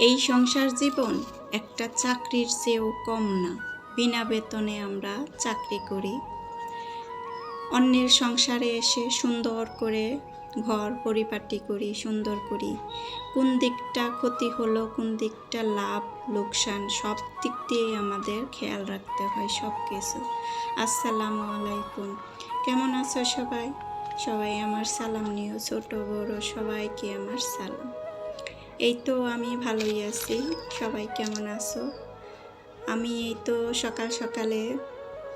এই সংসার জীবন একটা চাকরির চেয়েও কম না। বিনা বেতনে আমরা চাকরি করি। অন্যের সংসারে এসে সুন্দর করে ঘর পরিপাটি করি, সুন্দর করি। কোন দিকটা ক্ষতি হলো, কোন দিকটা লাভ, লোকসান, সব দিক দিয়ে আমাদের খেয়াল রাখতে হয় সব কিছু আসসালামু আলাইকুম। কেমন আছো সবাই? সবাই আমার সালাম নিও, ছোট বড় সবাইকে আমার সালাম। এই তো আমি ভালোই আছি। সবাই কেমন আছো? আমি এই তো সকাল সকালে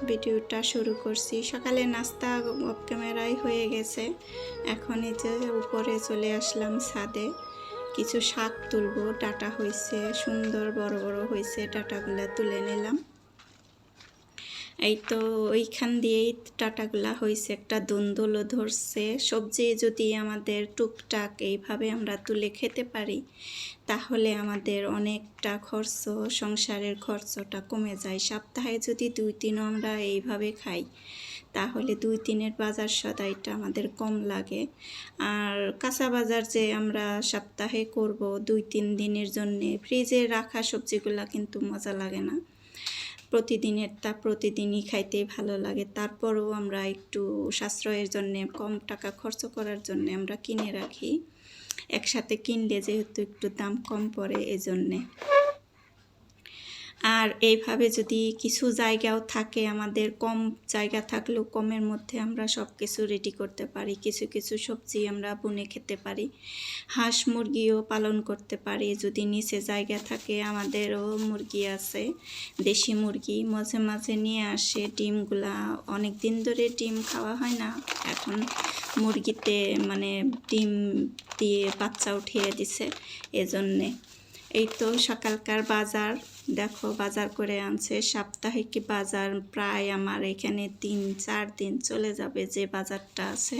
ভিডিওটা শুরু করছি। সকালে নাস্তা অফ ক্যামেরাই হয়ে গেছে। এখন এই যে উপরে চলে আসলাম ছাদে। কিছু শাক তুলবো। ডাটা হয়েছে সুন্দর বড় বড় হয়েছে ডাটাগুলো তুলে নিলাম। এই তো ওইখান দিয়েই টাটাগুলা হয়েছে একটা দন্দলও ধরছে। সবজি যদি আমাদের টুকটাক এইভাবে আমরা তুলে খেতে পারি, তাহলে আমাদের অনেকটা খরচ, সংসারের খরচটা কমে যায়। সপ্তাহে যদি দুই দিন আমরা এইভাবে খাই, তাহলে দুই দিনের বাজার সদাইটা আমাদের কম লাগে। আর কাঁচা বাজার যে আমরা সপ্তাহে করব দুই তিন দিনের জন্যে, ফ্রিজে রাখা সবজিগুলা কিন্তু মজা লাগে না। প্রতিদিনের, তা প্রতিদিনই খাইতে ভালো লাগে। তারপরও আমরা একটু সাশ্রয়ের জন্য, কম টাকা খরচ করার জন্য আমরা কিনে রাখি। একসাথে কিনলে যেহেতু একটু দাম কম পড়ে এজন্যে। আর এইভাবে যদি কিছু জায়গাও থাকে, আমাদের কম জায়গা থাকলেও কমের মধ্যে আমরা সব কিছু রেডি করতে পারি। কিছু কিছু সবজি আমরা বুনে খেতে পারি। হাঁস মুরগিও পালন করতে পারি। যদি নিচে জায়গা থাকে, আমাদেরও মুরগি আছে, দেশি মুরগি মাঝে মাঝে নিয়ে আসে ডিমগুলা। অনেক দিন ধরে ডিম খাওয়া হয় না। এখন মুরগিতে মানে ডিম দিয়ে বাচ্চা উঠিয়ে দিছে। এজন্যে এই তো সকালকার বাজার। দেখো, বাজার করে আনছে। সাপ্তাহিক বাজার প্রায় আমার এখানে তিন, চার দিন চলে যাবে যে বাজারটা আছে।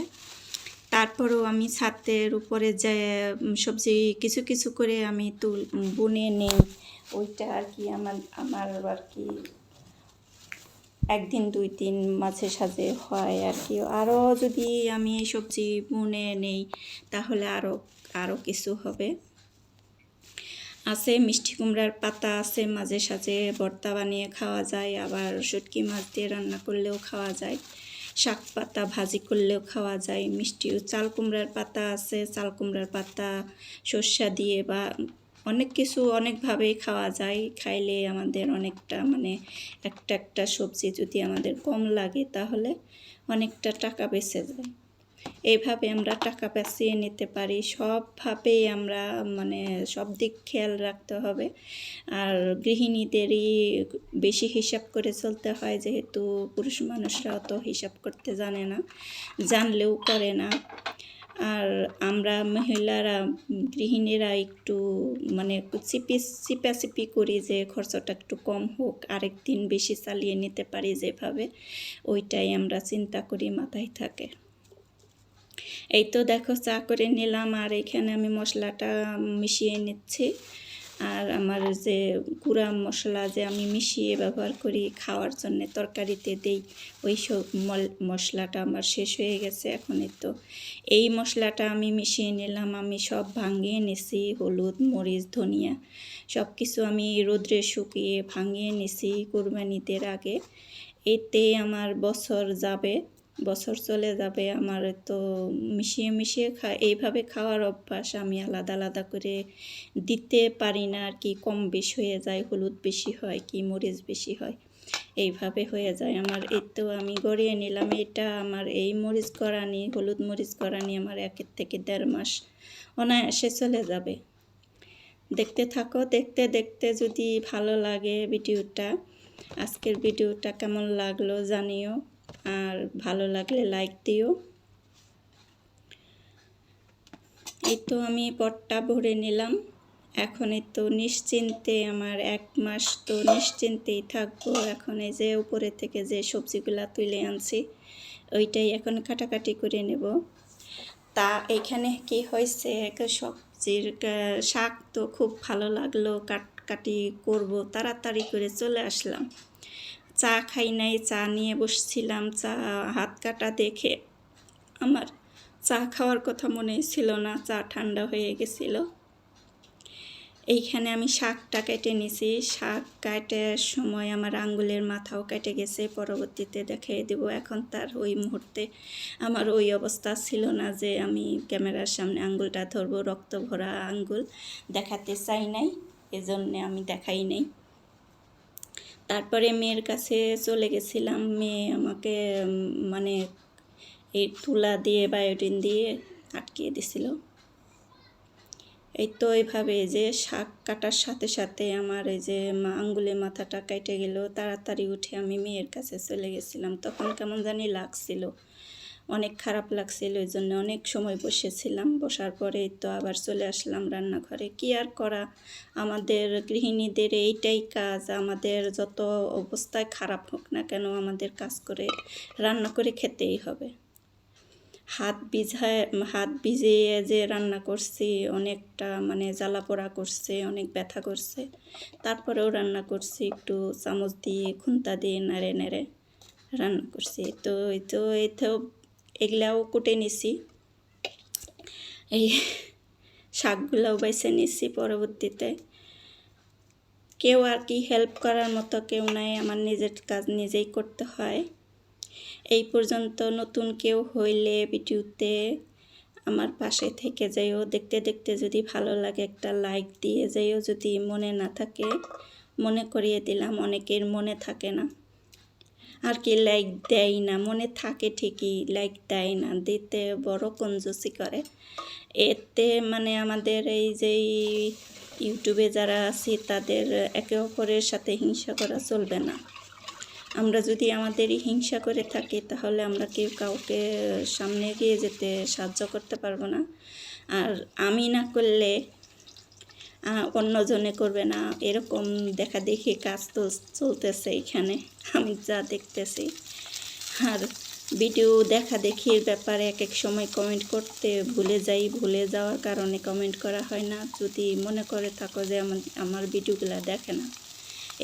তারপরেও আমি ছাদের উপরে যে সবজি কিছু কিছু করে আমি তুল বুনে নিই। ওইটা আর কি আমার আমার আর কি একদিন, দুই দিন মাঝে সাঝে হয় আর কি। আরও যদি আমি সবজি বুনে নেই, তাহলে আরও আরও কিছু হবে। আছে, মিষ্টি কুমড়ার পাতা আছে, মাঝে সাঝে ভর্তা বানিয়ে খাওয়া যায়, আবার শুটকি মাছ দিয়ে রান্না করলেও খাওয়া যায়, শাক পাতা ভাজি করলেও খাওয়া যায়, মিষ্টি চাল কুমড়ার পাতা আছে, চাল কুমড়ার পাতা, সর্ষা দিয়ে বা অনেক কিছু অনেকভাবেই খাওয়া যায়, খাইলে আমাদের অনেকটা মানে একটা একটা সবজি যদি আমাদের কম লাগে তাহলে অনেকটা টাকা বেঁচে যায়। এইভাবে আমরা টাকা বাঁচিয়ে নিতে পারি। সবভাবেই আমরা মানে সব দিক খেয়াল রাখতে হবে। আর গৃহিণীদেরই বেশি হিসাব করে চলতে হয়, যেহেতু পুরুষ মানুষরা অত হিসাব করতে জানে না, জানলেও করে না। আর আমরা মহিলারা, গৃহিণীরা একটু মানে চিপি, চিপাচিপি করি যে খরচটা একটু কম হোক আরেক দিন বেশি চালিয়ে নিতে পারি যেভাবে। ওইটাই আমরা চিন্তা করি মাথায় থাকে। এই তো দেখো চা করে নিলাম আর এখানে আমি মশলাটা মিশিয়ে নিচ্ছি। আর আমার যে গুঁড়া মশলা যে আমি মিশিয়ে ব্যবহার করি খাওয়ার জন্য তরকারিতে দেই, ওই সব মশলাটা আমার শেষ হয়ে গেছে এখন তো। এই মশলাটা আমি মিশিয়ে নিলাম, আমি সব ভাঙিয়ে নিছি, হলুদ, মরিচ, ধনিয়া সব কিছু আমি রোদ্রে শুকিয়ে ভাঙিয়ে নিছি কোরবানিদের আগে। এতে আমার বছর যাবে। বছর চলে যাবে আমার তো মিশিয়ে মিশিয়ে খা, এইভাবে খাওয়ার অভ্যাস আমি আলাদা আলাদা করে দিতে পারি না আর কি। কম বেশি হয়ে যায়, হলুদ বেশি হয় কি মরিচ বেশি হয়, এইভাবে হয়ে যায় আমার। এই তো আমি গড়িয়ে নিলাম, এটা আমার এই মরিচ করানি হলুদ মরিচ করানি আমার একের থেকে দেড় মাস অনায়াসে চলে যাবে। দেখতে থাকো, দেখতে দেখতে যদি ভালো লাগে ভিডিওটা, আজকের ভিডিওটা কেমন লাগল জানিও। আর ভালো লাগলে লাইক দিও। এই তো আমি পটটা ভরে নিলাম। এখন তো নিশ্চিন্তে আমার এক মাস তো নিশ্চিন্তেই থাকব। এখন এই যে উপরে থেকে যে সবজিগুলা তুলে আনছি, ওইটাই এখন কাটাকাটি করে নেব। তা এখানে কি হয়েছে? সবজির শাক তো খুব ভালো লাগল। কাটকাটি করব, তাড়াতাড়ি করে চলে আসলাম। চা খাই নাই, চা নিয়ে বসছিলাম, চা হাত কাটা দেখে আমার চা খাওয়ার কথা মনে ছিল না, চা ঠান্ডা হয়ে গেছিল। এইখানে আমি শাকটা কেটে নিছি, শাক কাটার সময় আমার আঙ্গুলের মাথাও কেটে গেছে, পরবর্তীতে দেখিয়ে দেব, এখন তার ওই মুহূর্তে আমার ওই অবস্থা ছিল না যে আমি ক্যামেরার সামনে আঙ্গুলটা ধরবো, রক্ত ভরা আঙ্গুল দেখাতে চাই নাই, এজন্যে আমি দেখাই নাই। তারপরে মেয়ের কাছে চলে গেছিলাম। মেয়ে আমাকে মানে এই তুলা দিয়ে, বায়োটিন দিয়ে আটকিয়ে দিছিল। এই তো এইভাবে যে শাক কাটার সাথে সাথে আমার এই যে মা- আঙ্গুলে মাথাটা কেটে গেল। তাড়াতাড়ি উঠে আমি মেয়ের কাছে চলে গেছিলাম। তখন কেমন জানি লাগছিল। অনেক খারাপ লাগছিল ওই জন্য অনেক সময় বসেছিলাম। বসার পরে তো আবার চলে আসলাম রান্নাঘরে। কি আর করা? আমাদের গৃহিণীদের এইটাই কাজ। আমাদের যত অবস্থায় খারাপ হোক না কেন, আমাদের কাজ করে, রান্না করে খেতেই হবে। হাত ভিজায় হাত ভিজিয়ে যে রান্না করছি, অনেকটা মানে জ্বালা পোড়া করছে, অনেক ব্যথা করছে। তারপরেও রান্না করছি, একটু চামচ দিয়ে, খুন্তা দিয়ে, নেড়ে নেড়ে রান্না করছি। তো এই তো এই তো এগুলাও কুটে নিছি। এই শাকগুলাও বাইছে নিছি পরবর্তীতে। কেউ আর কি হেল্প করার মতো কেউ নাই, আমার নিজের কাজ নিজেই করতে হয়। এই পর্যন্ত নতুন কেউ হইলে ভিডিওতে আমার পাশে থেকে যাইও। দেখতে দেখতে যদি ভালো লাগে একটা লাইক দিয়ে যাইও। যদি মনে না থাকে, মনে করিয়ে দিলাম, অনেকের মনে থাকে না। আর কি লাইক দেয় না, মনে থাকে ঠিকই লাইক দেয় না, দিতে বড় কঞ্জুসি করে। এতে মানে আমাদের এই যে ইউটিউবে যারা আছি, তাদের একে অপরের সাথে হিংসা করা চলবে না। আমরা যদি আমাদেরই হিংসা করে থাকি, তাহলে আমরা কেউ কাউকে সামনে এগিয়ে যেতে সাহায্য করতে পারব না। আর আমি না করলে অন্যজনে করবে না। এরকম দেখা দেখি কাজ তো চলতেছে এখানে। আমি যা দেখতেছি। আর ভিডিও দেখা দেখির ব্যাপারে এক এক সময় কমেন্ট করতে ভুলে যাই। ভুলে যাওয়ার কারণে কমেন্ট করা হয় না। যদি মনে করে থাকো যে আমার আমার ভিডিওগুলো দেখে না,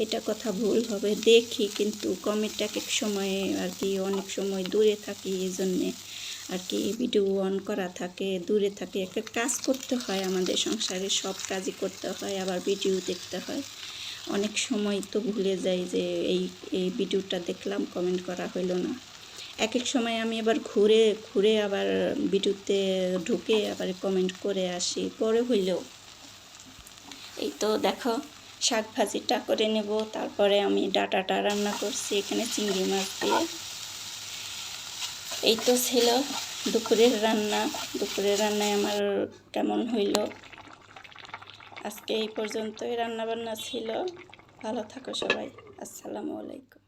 এটা কথা ভুল হবে। দেখি, কিন্তু কমেন্ট এক এক সময়ে আর কি অনেক সময় দূরে থাকি এই জন্যে আর কি ভিডিও অন করা থাকে, দূরে থাকে, একটা কাজ করতে হয় আমাদের সংসারে, সব কাজই করতে হয়, আবার ভিডিও দেখতে হয়। অনেক সময় তো ভুলে যাই যে এই এই ভিডিওটা দেখলাম কমেন্ট করা হইল না। এক এক সময় আমি আবার ঘুরে ঘুরে আবার ভিডিওতে ঢুকে আবার কমেন্ট করে আসি, পরে হইলেও। এই তো দেখো শাক ভাজিটা করে নেব, তারপরে আমি ডাটাটা রান্না করছি, এখানে চিংড়ি মাছ দিয়ে। এই তো ছিল দুপুরের রান্না। দুপুরের রান্নায় আমার কেমন হইল? আজকে এই পর্যন্তই রান্নাবান্না ছিল। ভালো থাকো সবাই। আসসালামু আলাইকুম।